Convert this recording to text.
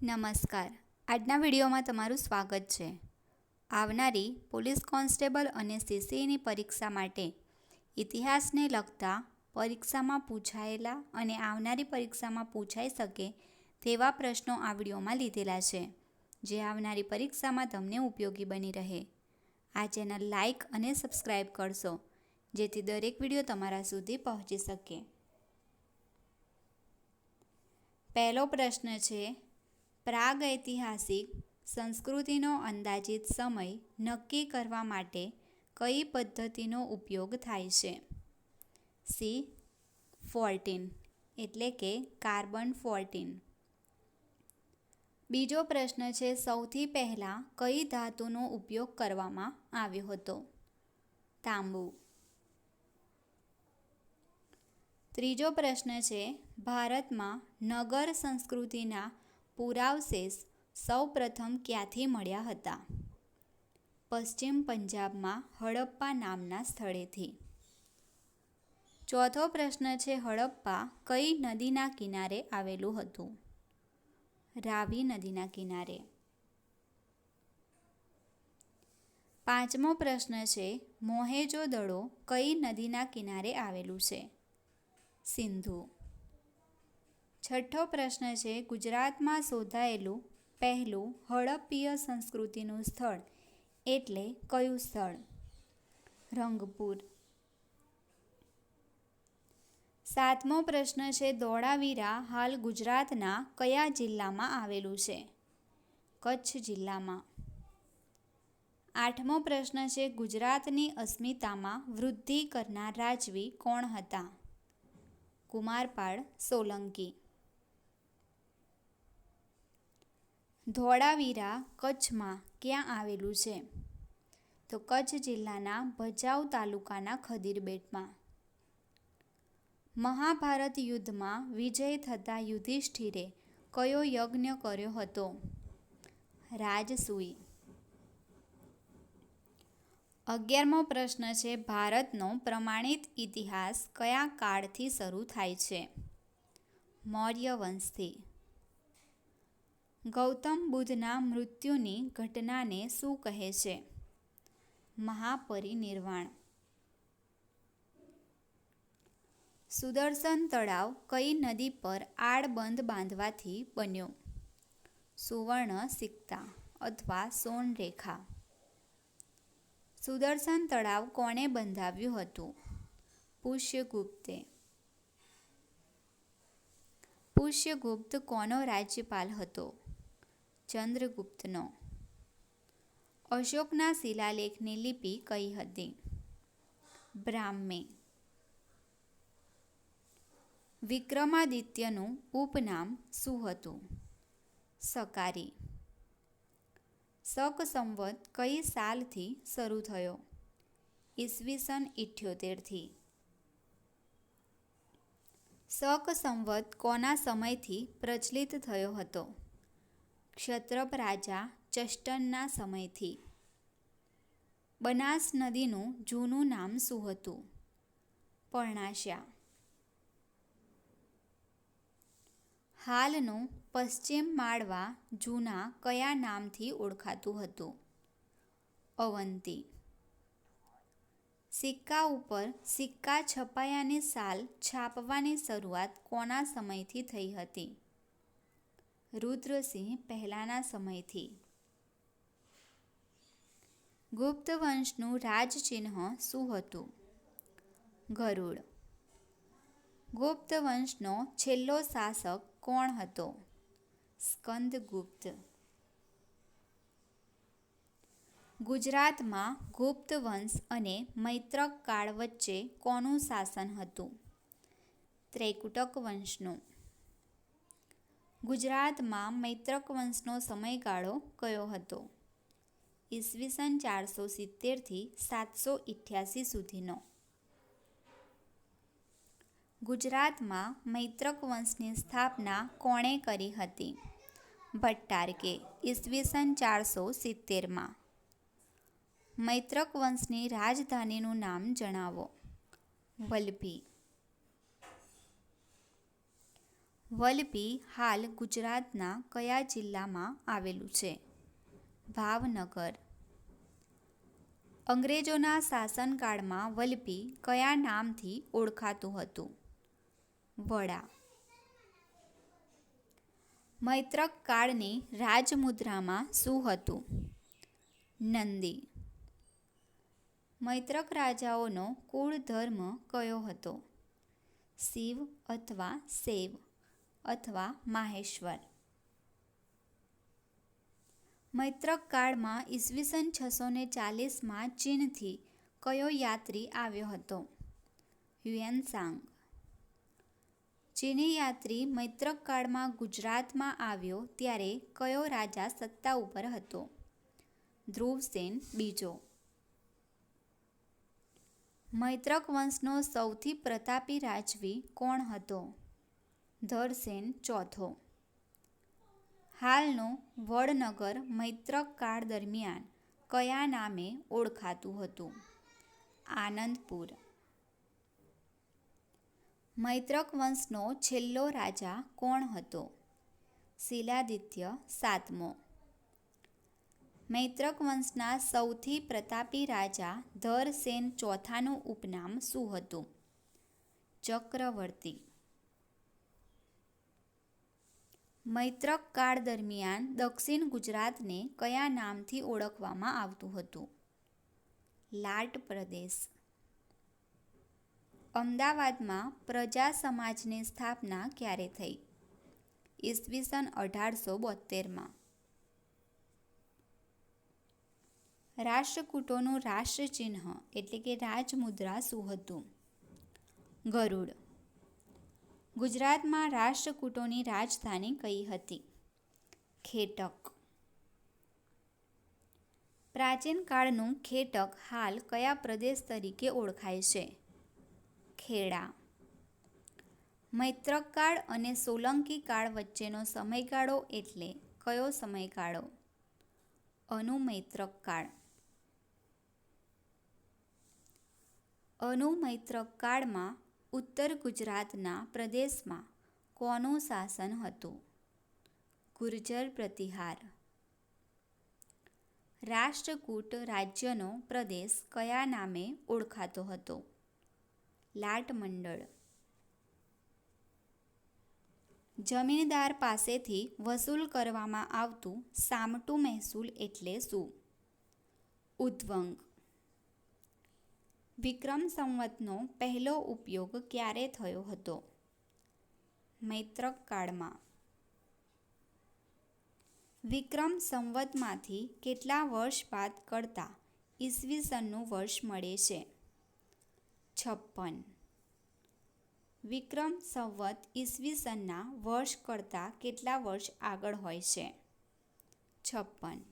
નમસ્કાર. આજના વિડીયોમાં તમારું સ્વાગત છે. આવનારી પોલીસ કોન્સ્ટેબલ અને સીસીની પરીક્ષા માટે ઇતિહાસને લગતા પરીક્ષામાં પૂછાયેલા અને આવનારી પરીક્ષામાં પૂછાઈ શકે તેવા પ્રશ્નો આ વિડીયોમાં લીધેલા છે, જે આવનારી પરીક્ષામાં તમને ઉપયોગી બની રહે. આ ચેનલ લાઈક અને સબસ્ક્રાઈબ કરશો, જેથી દરેક વીડિયો તમારા સુધી પહોંચી શકે. પહેલો પ્રશ્ન છે પ્રાગ ઐતિહાસિક સંસ્કૃતિનો અંદાજિત સમય નક્કી કરવા માટે કઈ પદ્ધતિનો ઉપયોગ થાય છે? સી, ફોર્ટીન, એટલે કે કાર્બન ફોર્ટીન. બીજો પ્રશ્ન છે, સૌથી પહેલાં કઈ ધાતુનો ઉપયોગ કરવામાં આવ્યો હતો? તાંબુ. ત્રીજો પ્રશ્ન છે, ભારતમાં નગર સંસ્કૃતિના પુરાવશેષ સૌપ્રથમ ક્યાંથી મળ્યા હતા? પશ્ચિમ પંજાબમાં હડપ્પા નામના સ્થળેથી. ચોથો પ્રશ્ન છે હડપ્પા કઈ નદીના કિનારે આવેલું હતું? રાવી નદીના કિનારે. પાંચમો પ્રશ્ન છે મોહેજો દડો કઈ નદીના કિનારે આવેલું છે? સિંધુ. છઠ્ઠો પ્રશ્ન છે, ગુજરાતમાં શોધાયેલું પહેલું હડપ્પીય સંસ્કૃતિનું સ્થળ એટલે કયું સ્થળ? રંગપુર. સાતમો પ્રશ્ન છે ધોળાવીરા હાલ ગુજરાતના કયા જિલ્લામાં આવેલું છે? કચ્છ જિલ્લામાં. આઠમો પ્રશ્ન છે, ગુજરાતની અસ્મિતામાં વૃદ્ધિ કરનાર રાજવી કોણ હતા? કુમારપાળ સોલંકી. ધોળાવીરા કચ્છમાં ક્યાં આવેલું છે? તો કચ્છ જિલ્લાના ભચાઉ તાલુકાના ખદીરબેટમાં. મહાભારત યુદ્ધમાં વિજય થતા યુધિષ્ઠિરે કયો યજ્ઞ કર્યો હતો? રાજસૂઈ. અગિયારમો પ્રશ્ન છે, ભારતનો પ્રમાણિત ઇતિહાસ કયા કાળથી શરૂ થાય છે? મૌર્ય વંશથી ગૌતમ બુદ્ધના મૃત્યુની ઘટનાને શું કહે છે? મહાપરિનિર્વાણ. સુદર્શન તળાવ કઈ નદી પર આડબંધ બાંધવાથી બન્યો? સુવર્ણ સિક્તા અથવા સોનરેખા. સુદર્શન તળાવ કોણે બંધાવ્યું હતું? પુષ્યગુપ્તે. પુષ્યગુપ્ત કોનો રાજ્યપાલ હતો? ચંદ્રગુપ્તનો. અશોકના શિલાલેખની લિપિ કઈ હતી? બ્રાહ્મી. વિક્રમાદિત્યનું ઉપનામ શું હતું? સકારી. શક સંવત કઈ સાલથી શરૂ થયો? ઈસવીસન ઇઠ્યોતેરથી. શક સંવત કોના સમયથી પ્રચલિત થયો હતો? ક્ષત્રપ રાજા ચષ્ટનના સમયથી. બનાસ નદીનું જૂનું નામ શું હતું? પર્ણાશા હાલનું પશ્ચિમ માળવા જૂના કયા નામથી ઓળખાતું હતું? અવંતી. સિક્કા ઉપર સિક્કા છપાયાની સાલ છાપવાની શરૂઆત કોના સમયથી થઈ હતી? રુદ્રસિંહ પહેલાના સમયથી. ગુપ્ત વંશનું રાજચિહ્ન શું હતું? ગરુડ. ગુપ્ત વંશનો છેલ્લો શાસક કોણ હતો? સ્કંદગુપ્ત. ગુજરાતમાં ગુપ્ત વંશ અને મૈત્રક કાળ વચ્ચે કોનું શાસન હતું? ત્રૈકુટક વંશનું. ગુજરાતમાં મૈત્રક વંશનો સમયગાળો કયો હતો? ઈસવીસન ચારસો સિત્તેરથી સાતસો ઇઠ્યાસી સુધીનો. ગુજરાતમાં મૈત્રક વંશની સ્થાપના કોણે કરી હતી? ભટ્ટારકે ઈસવીસન ચારસો સિત્તેરમાં. મૈત્રક વંશની રાજધાનીનું નામ જણાવો. વલભી. વલભી હાલ ગુજરાતના કયા જિલ્લામાં આવેલું છે? ભાવનગર. અંગ્રેજોના શાસનકાળમાં વલભી કયા નામથી ઓળખાતું હતું? વડા. મૈત્રક કાળની રાજમુદ્રામાં શું હતું? નંદી. મૈત્રક રાજાઓનો કુળ ધર્મ કયો હતો? શિવ અથવા શૈવ અથવા માહેશ્વર. મૈત્રક કાળમાં ઈસવીસન છસો ને ચાલીસમાં ચીનથી કયો યાત્રી આવ્યો હતો? હ્યુએનસાંગ ચીની યાત્રી મૈત્રક કાળમાં ગુજરાતમાં આવ્યો ત્યારે કયો રાજા સત્તા ઉપર હતો? ધ્રુવસેન બીજો. મૈત્રક વંશનો સૌથી પ્રતાપી રાજવી કોણ હતો? ધરસેન ચોથો. હાલનો વડનગર મૈત્રક કાળ દરમિયાન કયા નામે ઓળખાતું હતું? આનંદપુર. મૈત્રક વંશનો છેલ્લો રાજા કોણ હતો? શિલાદિત્ય સાતમો. મૈત્રક વંશના સૌથી પ્રતાપી રાજા ધરસેન ચોથાનું ઉપનામ શું હતું? ચક્રવર્તી. મૈત્રક કાળ દરમિયાન દક્ષિણ ગુજરાતને કયા નામથી ઓળખવામાં આવતું હતું? લાટ પ્રદેશ. અમદાવાદમાં પ્રજા સમાજની સ્થાપના ક્યારે થઈ? ઈસવીસન અઢારસો બોતેરમાં રાષ્ટ્રકૂટોનું રાષ્ટ્રચિહ્ન એટલે કે રાજમુદ્રા શું હતું? ગરુડ. ગુજરાતમાં રાષ્ટ્રકૂટોની રાજધાની કઈ હતી? ખેટક. પ્રાચીન કાળનું ખેટક હાલ કયા પ્રદેશ તરીકે ઓળખાય છે? ખેડા. મૈત્રક કાળ અને સોલંકી કાળ વચ્ચેનો સમયગાળો એટલે કયો સમયગાળો? અનુમૈત્રક કાળ. અનુમૈત્રક કાળમાં ઉત્તર ગુજરાતના પ્રદેશમાં કોનું શાસન હતું? ગુર્જર પ્રતિહાર. રાષ્ટ્રકૂટ રાજ્યનો પ્રદેશ કયા નામે ઓળખાતો હતો? લાટ મંડળ. જમીનદાર પાસેથી વસૂલ કરવામાં આવતું સામટું મહેસૂલ એટલે શું? ઉદ્વંગ. વિક્રમ સંવતનો પહેલો ઉપયોગ ક્યારે થયો હતો? મૈત્રક કાળમાં વિક્રમ સંવતમાંથી કેટલા વર્ષ બાદ કરતા ઈસવીસનનું વર્ષ મળે છે? છપ્પન. વિક્રમ સંવત ઈસવીસનના વર્ષ કરતાં કેટલા વર્ષ આગળ હોય છે? છપ્પન.